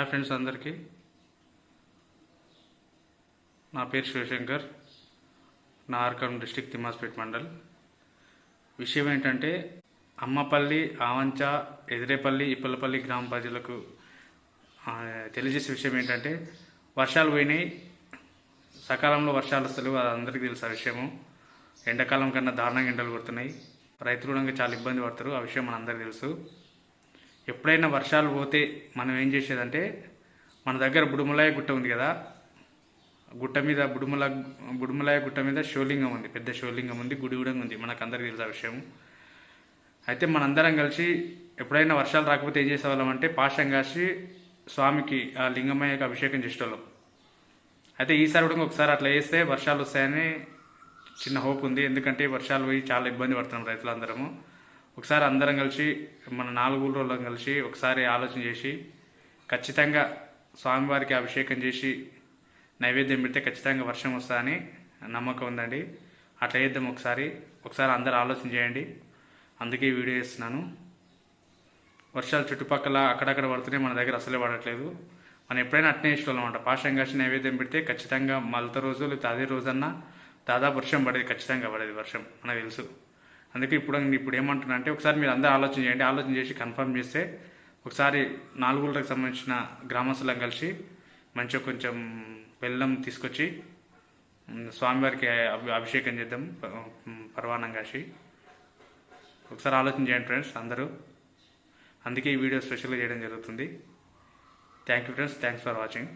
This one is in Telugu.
హాయ్ ఫ్రెండ్స్ అందరికీ. నా పేరు శివశంకర్. నా ఆర్కం డిస్టిక్ తిమ్మాస్పేట్ మండల్. విషయం ఏంటంటే అమ్మపల్లి ఆవంచ ఎదిరేపల్లి ఇప్పలపల్లి గ్రామ ప్రజలకు తెలియజేసే విషయం ఏంటంటే వర్షాలు పోయినాయి. సకాలంలో వర్షాలు వస్తలేవు అది అందరికీ తెలుసు ఆ విషయము. ఎండాకాలం కన్నా దారుణంగా ఎండలు కొడుతున్నాయి. రైతులు కూడా చాలా ఇబ్బంది పడతారు ఆ విషయం మనందరికీ తెలుసు. ఎప్పుడైనా వర్షాలు పోతే మనం ఏం చేసేదంటే మన దగ్గర బుడుమలాయ గుట్ట ఉంది కదా గుట్ట మీద బుడుమల బుడుమలాయ గుట్ట మీద శివలింగం ఉంది పెద్ద శివలింగం ఉంది గుడి కూడా ఉంది మనకు అందరికీ తెలిసిన విషయం. అయితే మనందరం కలిసి ఎప్పుడైనా వర్షాలు రాకపోతే ఏం చేసేవాళ్ళం అంటే పాశం కాసి స్వామికి ఆ లింగమయ్యకి అభిషేకం చేసేవాళ్ళం అయితే ఈసారి కూడా ఒకసారి అట్లా వేస్తే వర్షాలు వస్తాయని చిన్న హోప్ ఉంది ఎందుకంటే వర్షాలు పోయి చాలా ఇబ్బంది పడుతున్నాం రైతులందరము. ఒకసారి అందరం కలిసి మన నాలుగు రోజులం కలిసి ఒకసారి ఆలోచన చేసి ఖచ్చితంగా స్వామివారికి అభిషేకం చేసి నైవేద్యం పెడితే ఖచ్చితంగా వర్షం వస్తుందని నమ్మకం ఉందండి. అట్లా చేద్దాం ఒకసారి. ఒకసారి అందరు ఆలోచన చేయండి. అందుకే వీడియో చేస్తున్నాను. వర్షాలు చుట్టుపక్కల అక్కడక్కడ పడుతున్నాయి మన దగ్గర అసలే పడట్లేదు. మనం ఎప్పుడైనా అట్నే ఇష్టం పాషం కాసి నైవేద్యం పెడితే ఖచ్చితంగా మలత రోజు లేదా అదే రోజన్నా దాదాపు వర్షం పడేది ఖచ్చితంగా పడేది వర్షం మనకు తెలుసు. అందుకే ఇప్పుడు ఇప్పుడు ఏమంటున్నా అంటే ఒకసారి మీరు అందరూ ఆలోచన చేయండి. ఆలోచన చేసి కన్ఫర్మ్ చేస్తే ఒకసారి నాలుగులకు సంబంధించిన గ్రామస్తులను కలిసి మంచిగా కొంచెం బెల్లం తీసుకొచ్చి స్వామివారికి అభి- అభిషేకం చేద్దాం పర్వాణం కాసి. ఒకసారి ఆలోచన చేయండి ఫ్రెండ్స్ అందరూ. అందుకే ఈ వీడియో స్పెషల్గా చేయడం జరుగుతుంది. Thank you friends. Thanks for watching.